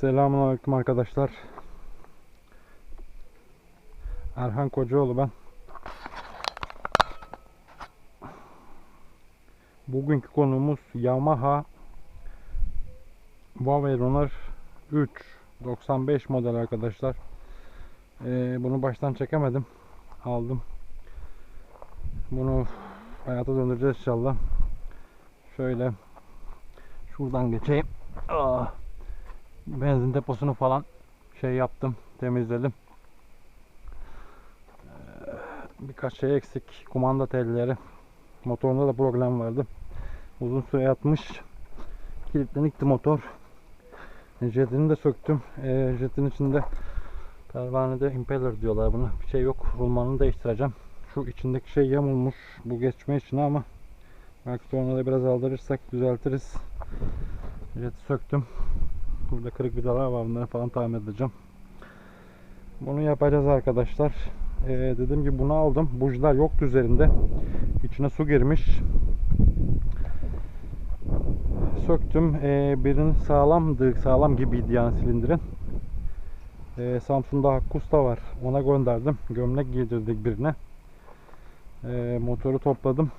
Selamünaleyküm arkadaşlar. Erhan Kocaoğlu ben. Bugünkü konumuz Yamaha Huawei Runner 3 95 model arkadaşlar. Ee, bunu baştan çekemedim. Aldım. Bunu hayata döndüreceğiz inşallah. Şöyle şuradan geçeyim. Ah benzin deposunu falan şey yaptım, temizledim. Ee, Birkaç şey eksik. Kumanda telleri. Motorunda da problem vardı. Uzun süre yatmış. Kilitlenikti motor. Jetini de söktüm. Ee, jetin içinde pervanede impeller diyorlar buna. Bir şey yok. Rulmanını değiştireceğim. Şu içindeki şey yamulmuş. Bu geçme için ama belki sonra da biraz aldırırsak düzeltiriz. Jeti söktüm. Burada kırık vidalar var. Bunları falan tamir edeceğim. Bunu yapacağız arkadaşlar. Ee, dediğim gibi bunu aldım. Bujiler yoktu üzerinde. İçine su girmiş. Söktüm. Ee, birinin sağlamdı. Sağlam gibiydi yani silindirin. Ee, Samsun'da Hakkusta var. Ona gönderdim. Gömlek giydirdik birine. Ee, motoru topladım.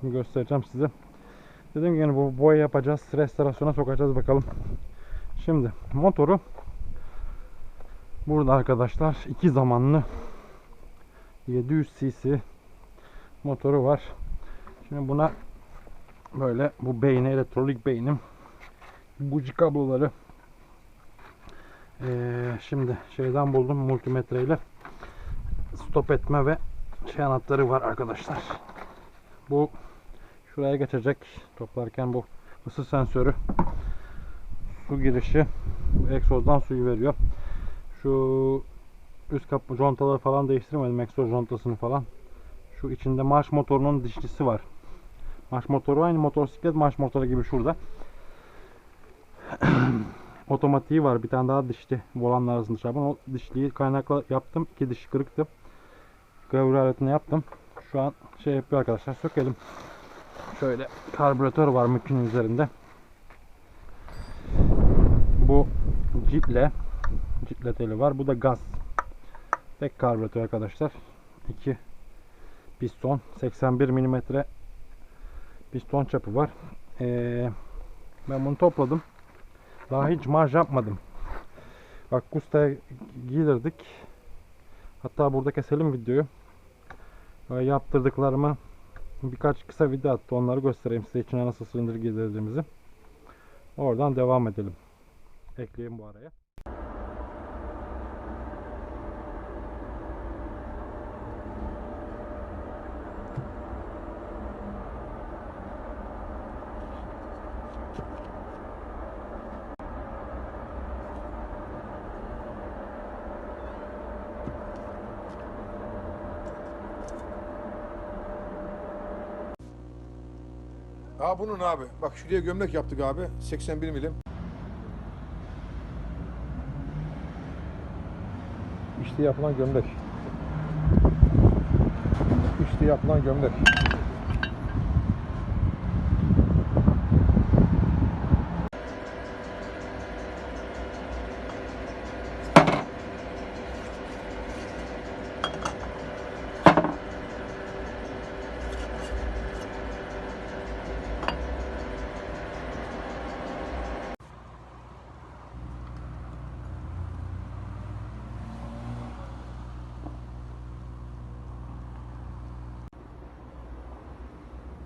Şimdi göstereceğim size. Dediğim gibi yani bu boya yapacağız. Restorasyona sokacağız bakalım. Şimdi motoru burada arkadaşlar iki zamanlı 700 cc motoru var. Şimdi buna böyle bu beyni elektronik beynim buji kabloları Ee, şimdi şeyden buldum multimetreyle stop etme ve şey anahtarı var arkadaşlar. Bu şuraya geçecek toplarken bu ısı sensörü su girişi egzozdan suyu veriyor. Şu üst kapı contaları falan değiştirmedim egzoz contasını falan. Şu içinde marş motorunun dişlisi var. Marş motoru aynı motosiklet marş motoru gibi şurada. Otomatiği var. Bir tane daha dişli volanlar arasında çarpan. O dişliyi kaynakla yaptım. İki dişi kırıktı. Gravür aletine yaptım. Şu an şey yapıyor arkadaşlar. Sökelim. Şöyle karbüratör var mükünün üzerinde. Bu ciple teli var. Bu da gaz. Tek karbüratör arkadaşlar. 2 piston 81 mm piston çapı var. Ee, ben bunu topladım. Daha hiç marj yapmadım. Bak Gusta'ya giydirdik. Hatta burada keselim videoyu. Ee, yaptırdıklarımı birkaç kısa video attı. Onları göstereyim size içine nasıl silindir giydirdiğimizi. Oradan devam edelim. Ekleyeyim bu araya. Ha bunun abi. Bak şuraya gömlek yaptık abi. 81 milim. İşte yapılan gömlek. İşte yapılan gömlek.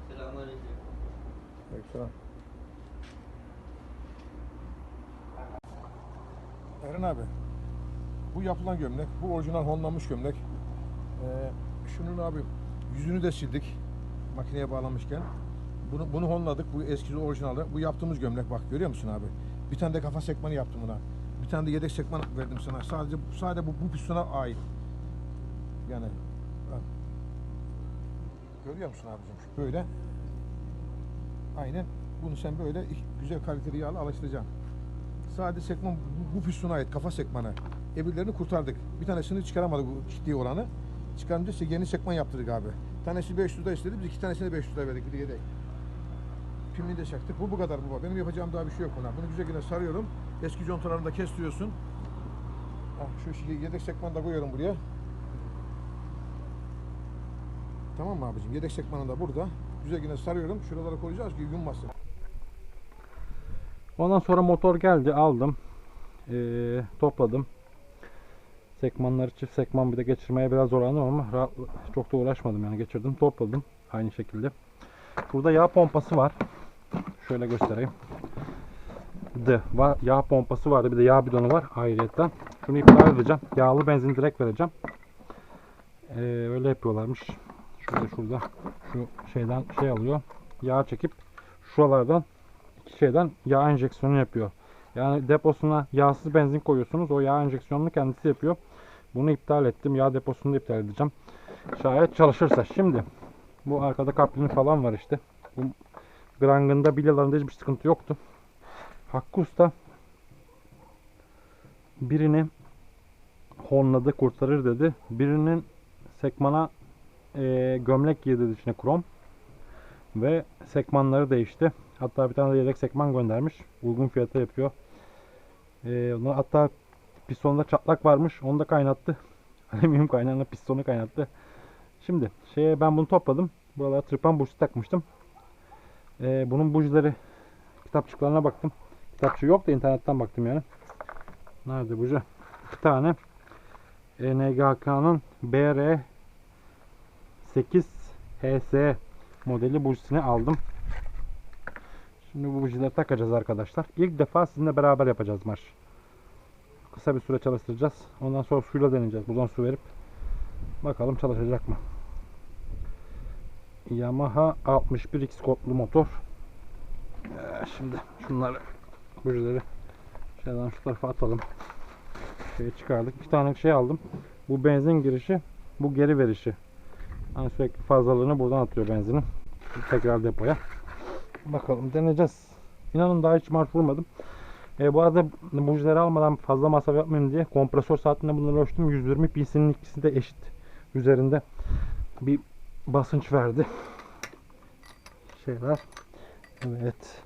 Selamünaleyküm. Aleykümselam. Eren abi. Bu yapılan gömlek. Bu orijinal honlanmış gömlek. Ee, şunun abi yüzünü de sildik. Makineye bağlamışken. Bunu bunu honladık. Bu eski orijinali. Bu yaptığımız gömlek bak görüyor musun abi? Bir tane de kafa sekmanı yaptım buna. Bir tane de yedek sekman verdim sana. Sadece sadece bu, bu pistona ait. Yani görüyor musun abicim? Böyle Aynen. Bunu sen böyle güzel kaliteli yağla alıştıracaksın. Sadece sekman bu, bu pistona ait kafa sekmanı. Öbürlerini kurtardık. Bir tanesini çıkaramadık bu ciddi olanı. Çıkarınca işte yeni sekman yaptırdık abi. Tanesi 500 lira istedi. Biz iki tanesini 500 lira verdik bir de yedek. pimini de çaktık. Bu bu kadar baba. Benim yapacağım daha bir şey yok buna. Bunu güzelce sarıyorum. Eski contalarını da kestiriyorsun. Ah, şu yedek sekmanı da koyuyorum buraya. Tamam mı abicim? Yedek sekmanı da burada. Güzelce sarıyorum. Şuralara koyacağız ki yummasın. Ondan sonra motor geldi aldım. Ee, topladım. Sekmanları çift sekman bir de geçirmeye biraz zorlandım ama rahat, çok da uğraşmadım yani geçirdim topladım aynı şekilde. Burada yağ pompası var. Şöyle göstereyim. De, var, yağ pompası vardı bir de yağ bidonu var ayrıyetten. Şunu iptal edeceğim. Yağlı benzin direkt vereceğim. Ee, öyle yapıyorlarmış. Şurada şurada şu şeyden şey alıyor. Yağ çekip şuralardan şeyden yağ enjeksiyonu yapıyor. Yani deposuna yağsız benzin koyuyorsunuz. O yağ enjeksiyonunu kendisi yapıyor. Bunu iptal ettim. Yağ deposunu da iptal edeceğim. Şayet çalışırsa. Şimdi bu arkada kaplini falan var işte. Bu Grang'ında bilyalarında hiçbir sıkıntı yoktu. Hakkı Usta birini hornladı kurtarır dedi. Birinin sekmana eee, gömlek giydi içine krom. Ve sekmanları değişti. Hatta bir tane de yedek sekman göndermiş. Uygun fiyata yapıyor. Ee, onu hatta pistonda çatlak varmış. Onu da kaynattı. Alüminyum kaynağına pistonu kaynattı. Şimdi şeye ben bunu topladım. Buralara tırpan bujisi takmıştım. Ee, bunun bujileri kitapçıklarına baktım. Kitapçı yok da internetten baktım yani. Nerede buji? İki tane NGK'nın BR 8 HS modeli bujisini aldım. Şimdi bu bujileri takacağız arkadaşlar. İlk defa sizinle beraber yapacağız marş. Kısa bir süre çalıştıracağız. Ondan sonra suyla deneyeceğiz. Buradan su verip bakalım çalışacak mı? Yamaha 61X kodlu motor. Ee, şimdi şunları bujileri şeyden şu tarafa atalım. Şeyi çıkardık. Bir tane şey aldım. Bu benzin girişi, bu geri verişi. Hani sürekli fazlalığını buradan atıyor benzinin. Tekrar depoya. Bakalım deneyeceğiz. İnanın daha hiç marş vurmadım. E, bu arada bujileri almadan fazla masraf yapmayayım diye kompresör saatinde bunları ölçtüm. 120 PC'nin ikisi de eşit üzerinde bir basınç verdi. Şeyler. Evet.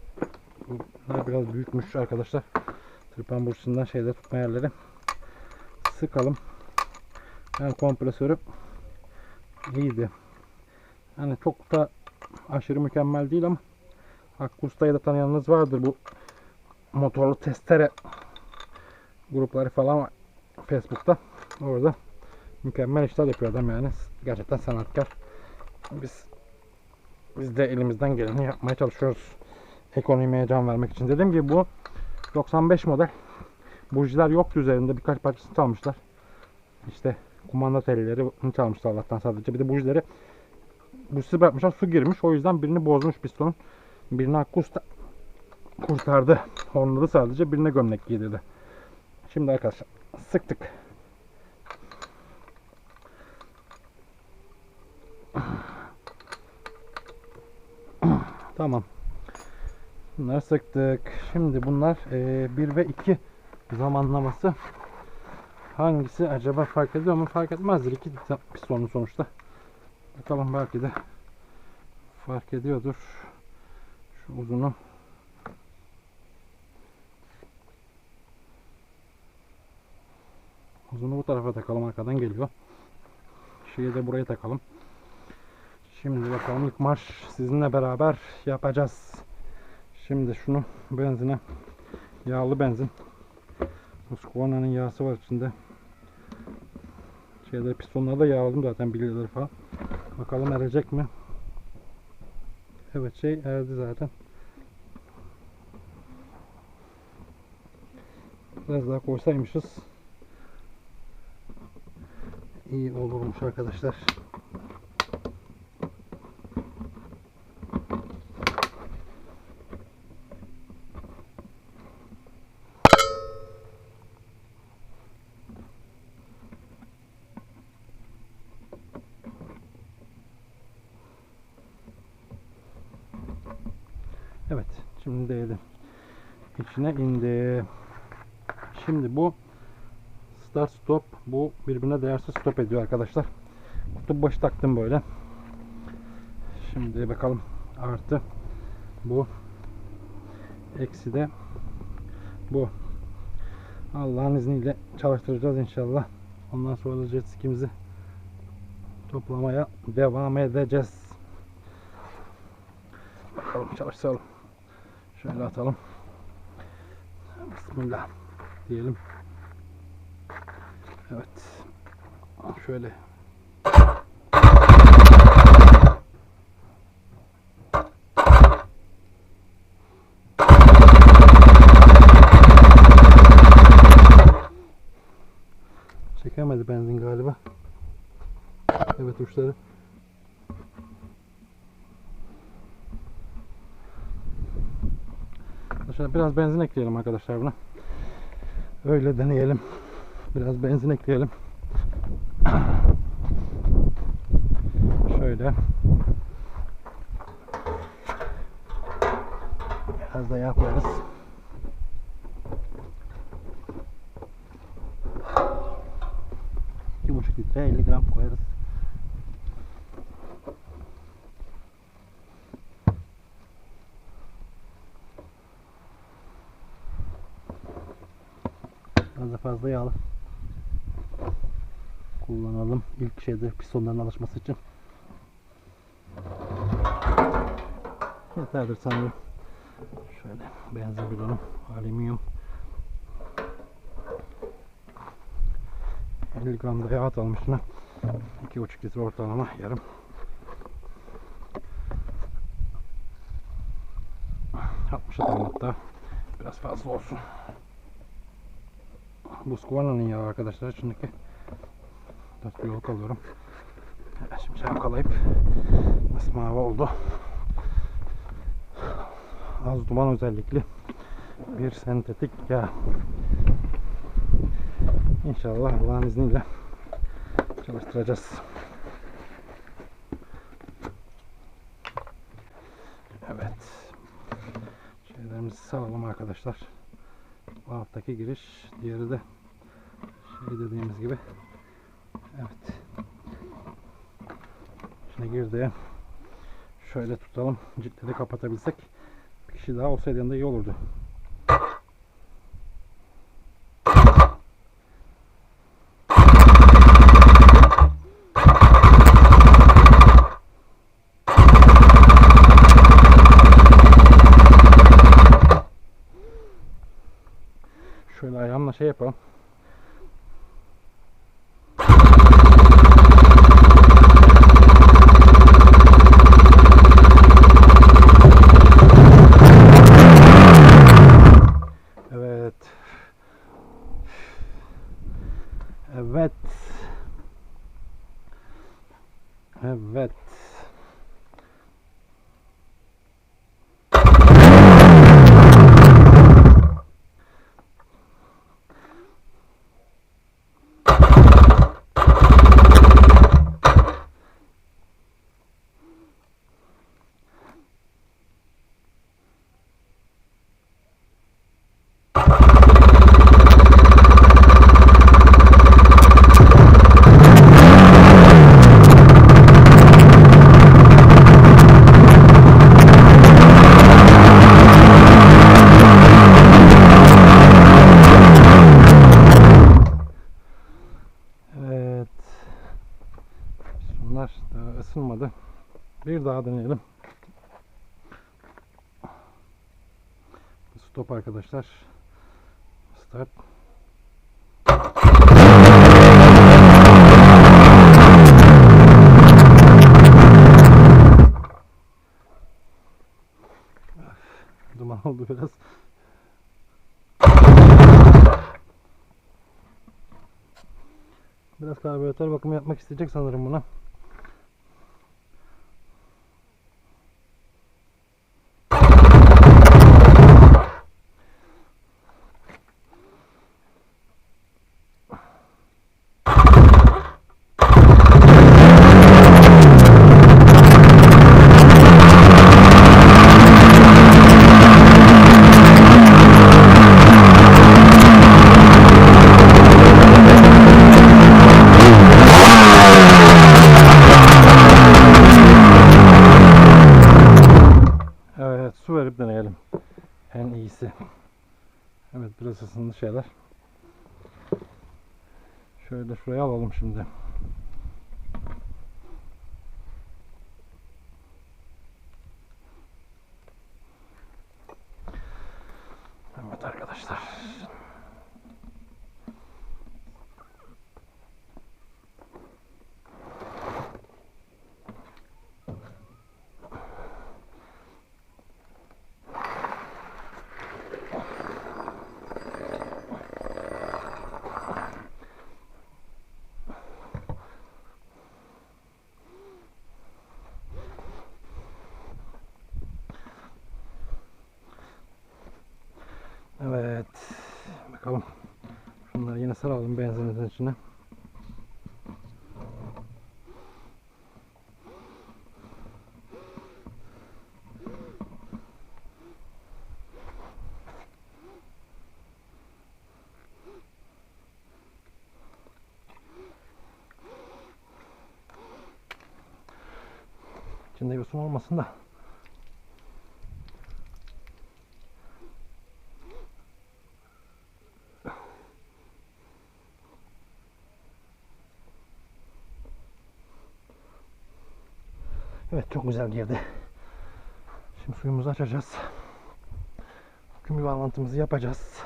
Bunlar biraz büyükmüş arkadaşlar. Tırpan bursundan şeyler tutma yerleri. Sıkalım. Yani kompresörü iyiydi. Yani çok da aşırı mükemmel değil ama Hakkı Usta'yı da tanıyanınız vardır bu motorlu testere grupları falan var Facebook'ta. Orada mükemmel işler yapıyor adam yani. Gerçekten sanatkar. Biz biz de elimizden geleni yapmaya çalışıyoruz. Ekonomiye can vermek için. Dediğim gibi bu 95 model. Bujiler yoktu üzerinde. Birkaç parçasını çalmışlar. İşte kumanda telleri çalmışlar Allah'tan sadece. Bir de bujileri bujisi bırakmışlar. Su girmiş. O yüzden birini bozmuş pistonun. Birini Hakkı kurtardı. Hornladı sadece. Birine gömlek giydirdi. Şimdi arkadaşlar sıktık. Tamam. Bunları sıktık. Şimdi bunlar 1 ve 2 zamanlaması hangisi acaba fark ediyor mu? Fark etmezdir. İki pistonlu sonuçta. Bakalım belki de fark ediyordur. Şu uzunu Uzunu bu tarafa takalım arkadan geliyor. Şeyi de buraya takalım. Şimdi bakalım ilk marş sizinle beraber yapacağız. Şimdi şunu benzine yağlı benzin. Husqvarna'nın yağısı var içinde. Şeyleri pistonları da yağladım zaten bilyeleri falan. Bakalım erecek mi? Evet şey erdi zaten. Biraz daha koysaymışız iyi olurmuş arkadaşlar. Evet, şimdi. İçine indi. Şimdi bu start stop bu birbirine değersiz stop ediyor arkadaşlar. Kutu başı taktım böyle. Şimdi bakalım artı bu Eksi de bu. Allah'ın izniyle çalıştıracağız inşallah. Ondan sonra jet skimizi toplamaya devam edeceğiz. Bakalım çalıştıralım. Şöyle atalım. Bismillah diyelim. Evet. Şöyle Çekemedi benzin galiba. Evet uçları. Arkadaşlar biraz benzin ekleyelim arkadaşlar buna. Öyle deneyelim. Biraz benzin ekleyelim. Şöyle. Biraz da yağ koyarız. İki buçuk litre 50 gram koyarız. Biraz da fazla yağlı kullanalım. İlk şeyde pistonların alışması için. Yeterdir sanırım. Şöyle benzin bidonu, alüminyum. 50 gram da yağ atalım üstüne. 2,5 litre ortalama yarım. Atalım hatta. Biraz fazla olsun. Bu Squana'nın yağı arkadaşlar içindeki. Dört bir yol alıyorum. Şimdi çalkalayıp masmavi oldu. Az duman özellikli bir sentetik yağ. İnşallah Allah'ın izniyle çalıştıracağız. Evet. Şeylerimizi salalım arkadaşlar. Bu alttaki giriş, diğeri de şey dediğimiz gibi. Evet. Şimdi girdi. Şöyle tutalım. Ciltleri kapatabilsek. Bir kişi daha olsaydı yanında iyi olurdu. Şöyle ayağımla şey yapalım. Evet. Evet. Evet. Evet. Şunlar daha ısınmadı. Bir daha deneyelim. Stop arkadaşlar. Start. Duman oldu biraz. Biraz karbüratör bakımı yapmak isteyecek sanırım buna. Şeyler. Şöyle şuraya alalım şimdi. Evet arkadaşlar. Evet. Bakalım. Şunları yine saralım benzinimizin içine. İçinde yosun olmasın da. Evet çok güzel girdi. Şimdi suyumuzu açacağız. Kümü bağlantımızı yapacağız.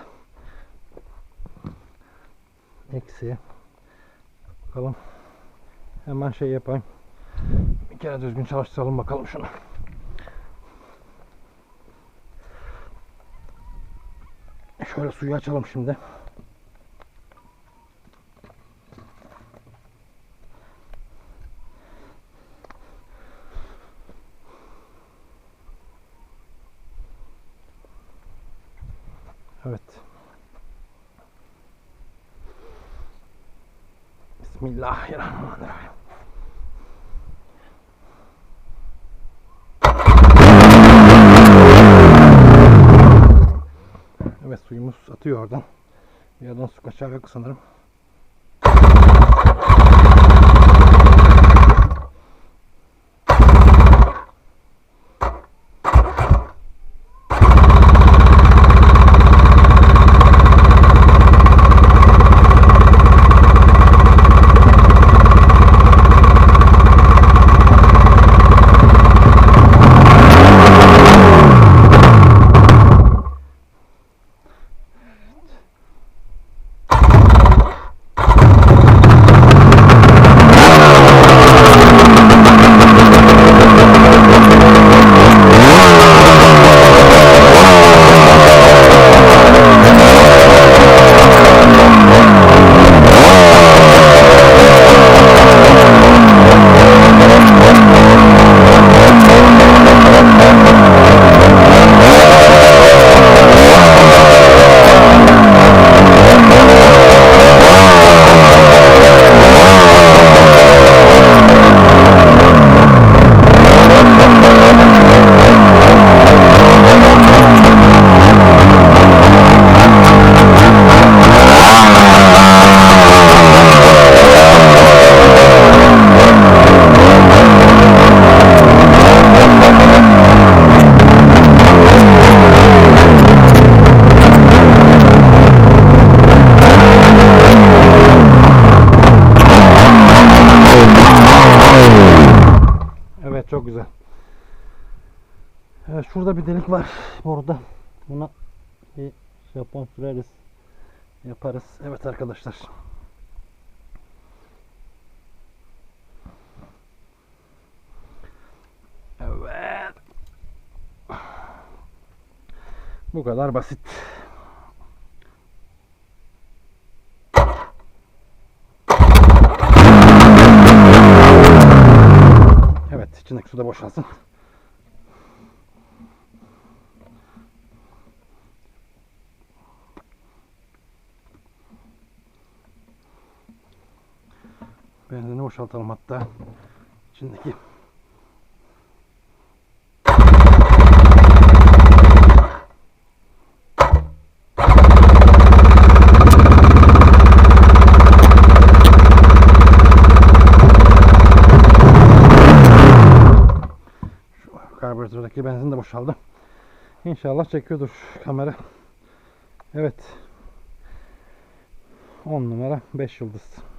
Eksi. Bakalım. Hemen şey yapayım. Bir kere düzgün çalıştıralım bakalım şunu. Şöyle suyu açalım şimdi. Evet. Bismillahirrahmanirrahim. Evet suyumuz atıyor oradan. Bir yerden su kaçar yok sanırım. Şurada bir delik var burada. Buna bir Japon süreriz. Yaparız. Evet arkadaşlar. Evet. Bu kadar basit. Evet, içindeki su da boşalsın. Benzini boşaltalım hatta. İçindeki Karbüratördeki benzin de boşaldı. İnşallah çekiyordur kamera. Evet. 10 numara 5 yıldız.